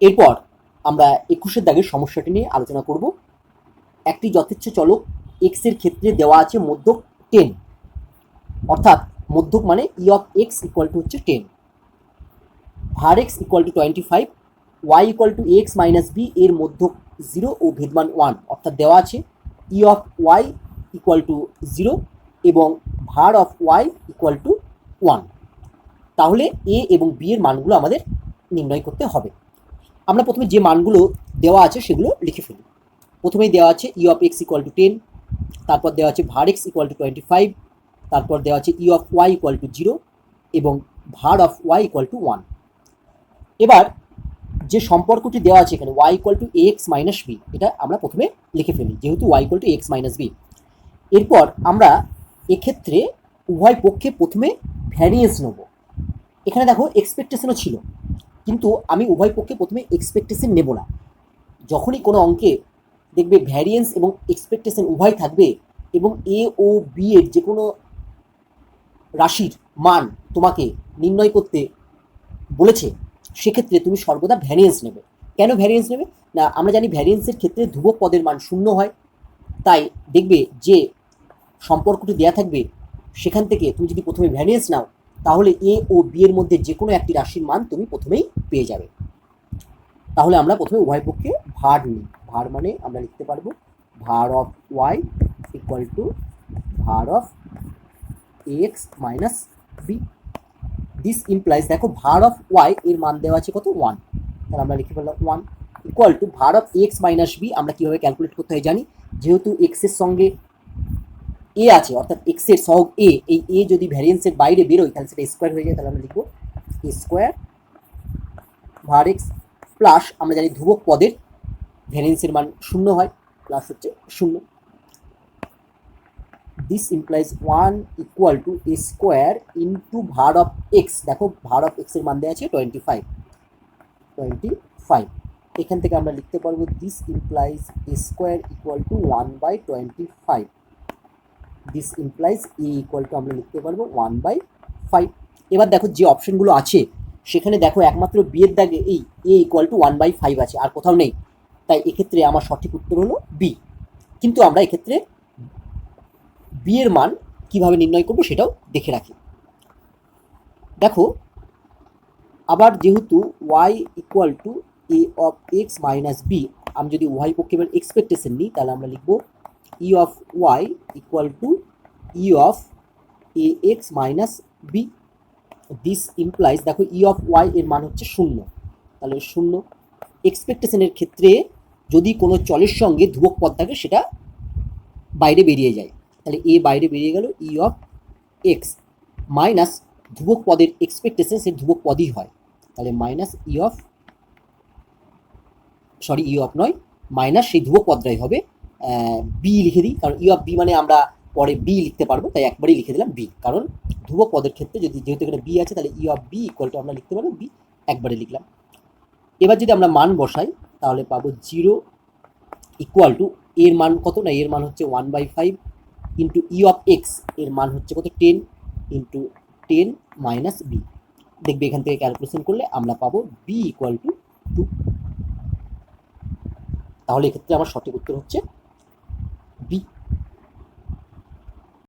এরপর আমরা একুশের দাগের সমস্যাটি নিয়ে আলোচনা করব। একটি যথেচ্ছ চলক এক্সের ক্ষেত্রে দেওয়া আছে মধ্যক টেন অর্থাৎ মধ্যক মানে E of X equal to হচ্ছে ten var X equal to twenty five Y equal to X minus B এর মধ্যক জিরো ও ভেদমান ওয়ান অর্থাৎ দেওয়া আছে E of Y equal to zero এবং var of Y equal to one তাহলে এ এবং বি এর মানগুলো আমাদের নির্ণয় করতে হবে। আমরা প্রথমে যে মানগুলো দেওয়া আছে সেগুলো লিখে ফেলি। প্রথমেই দেওয়া আছে E of X equal to ten তারপর দেওয়া আছে var X equal to twenty five তারপর দেওয়া আছে E of Y equal to zero এবং var of Y equal to one এবার যে সম্পর্কটি দেওয়া আছে এখানে Y equal to X minus B এটা আমরা প্রথমে লিখে ফেলি, যেহেতু Y equal to X minus B এরপর আমরা এক্ষেত্রে উভয় পক্ষে প্রথমে ভ্যারিয়েন্স নেব। এখানে দেখো এক্সপেকটেশনও ছিল। কিন্তু আমি উভয় পক্ষে প্রথমে এক্সপেকটেশন নেব না। যখনই কোনো অঙ্কে দেখবে ভ্যারিয়েন্স এবং এক্সপেকটেশন উভয় থাকবে এবং এ ও বি এর যে কোনো রাশির মান তোমাকে নির্ণয় করতে বলেছে, সেক্ষেত্রে তুমি সর্বদা ভ্যারিয়েন্স নেবে। কেন ভ্যারিয়েন্স নেবে? না, আমরা জানি ভ্যারিয়েন্সের ক্ষেত্রে ধ্রুবক পদের মান শূন্য হয়। তাই দেখবে যে সম্পর্কটি দেয়া থাকবে, সেখান থেকে তুমি যদি প্রথমে ভ্যারিয়েন্স নাও তাহলে এ ও বি এর মধ্যে যে কোনো একটি রাশির মান তুমি প্রথমেই পেয়ে যাবে। তাহলে আমরা প্রথমে উভয় পক্ষে ভার নিই। ভার মানে আমরা লিখতে পারব var of Y equal to var of X minus B this implies দেখো ভার অফ ওয়াই এর মান দেওয়া আছে কত? ওয়ান তাহলে আমরা লিখে ফেললাম one equal to var of X minus B আমরা কীভাবে ক্যালকুলেট করতে হয় জানি? যেহেতু এক্সের সঙ্গে এ আছে, অর্থাৎ এক্সের সহগ এ এই এ যদি ভ্যারিয়েন্সের বাইরে বেরোয়, তাহলে সেটা স্কোয়ার হয়ে যায়, তাহলে আমরা লিখব A square var X plus আমরা জানি ধ্রুবক পদের ভ্যারিয়েন্সের মান শূন্য হয় প্লাস হচ্ছে শূন্য। This implies one equal to A square into var of X দেখো ভার অফ এক্সের মান দেওয়া আছে টোয়েন্টি ফাইভ টোয়েন্টি ফাইভ এখান থেকে আমরা লিখতে পারব this implies A square equal to one by twenty five this implies A equal to আমরা লিখতে পারব ওয়ান বাই ফাইভ এবার দেখো যে অপশনগুলো আছে, সেখানে দেখো একমাত্র বি এর দাগে এই A equal to one by five আছে, আর কোথাও নেই। তাই এক্ষেত্রে আমার সঠিক উত্তর হলো বি কিন্তু আমরা এক্ষেত্রে বি এর মান কীভাবে নির্ণয় করব সেটাও দেখে রাখি। দেখো, আবার যেহেতু Y equal to A of X minus B আমি যদি ওয়াই পক্ষে এবার এক্সপেকটেশন নিই, তাহলে আমরা লিখব E of Y equal to E of A X minus B this implies দেখো ই অফ ওয়াই এর মান হচ্ছে শূন্য। তাহলে শূন্য। এক্সপেকটেশনের ক্ষেত্রে যদি কোনো চলের সঙ্গে ধ্রুবক পদ থাকে, সেটা বাইরে বেরিয়ে যায়। তাহলে এ বাইরে বেরিয়ে গেল ই অফ এক্স মাইনাস ধ্রুবক পদের এক্সপেকটেশন সে ধ্রুবক পদই হয়। তাহলে minus E of sorry E of নয় মাইনাস সেই ধ্রুবক পদটাই হবে বি লিখে দিই, কারণ ই অফ বি মানে আমরা পরে বি লিখতে পারব, তাই একবারেই লিখে দিলাম বি কারণ ধ্রুবক পদের ক্ষেত্রে যদি যেহেতু এখানে বি আছে, তাহলে E of B equal to আমরা লিখতে পারব বি একবারে লিখলাম। এবার যদি আমরা মান বসাই, তাহলে পাবো জিরো ইকুয়াল টু এর মান কত? না, এর মান হচ্ছে one by five into E of এক্সের মান হচ্ছে কত? Ten into ten minus B দেখবে এখান থেকে ক্যালকুলেশন করলে আমরা পাবো বি ইকুয়াল টু টু তাহলে এক্ষেত্রে আমার সঠিক উত্তর হচ্ছে